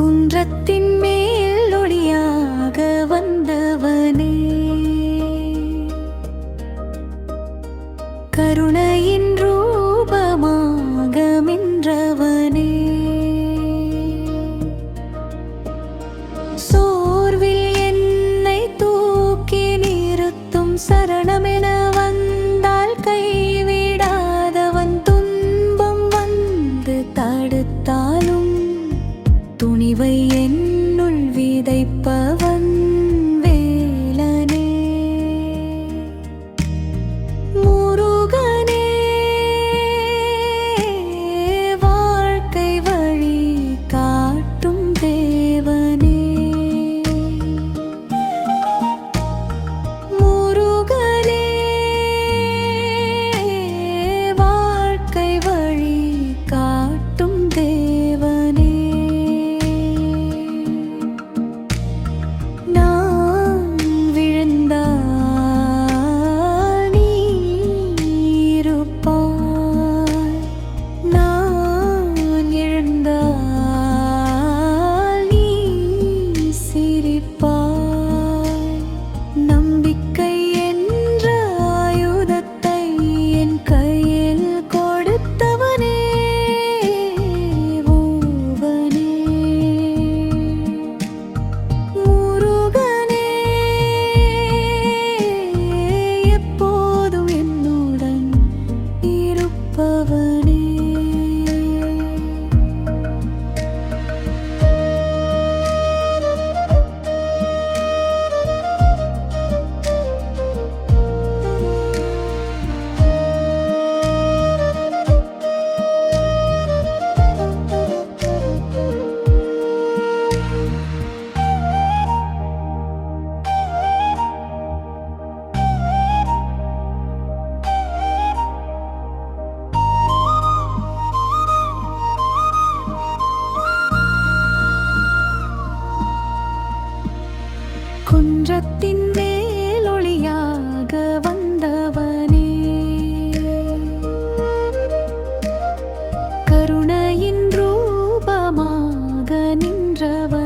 குன்றத்தின் மேல் ஒளியாக வந்தவனே. கருணையின் ரூபமாக மின்றவனே. சோர்வில் என்னை தூக்கி நிறுத்தும் சரணமென 吧 பவனே உலகத்தின் மேலொளியாக வந்தவனே. கருணையின் ரூபமாக நின்றவன்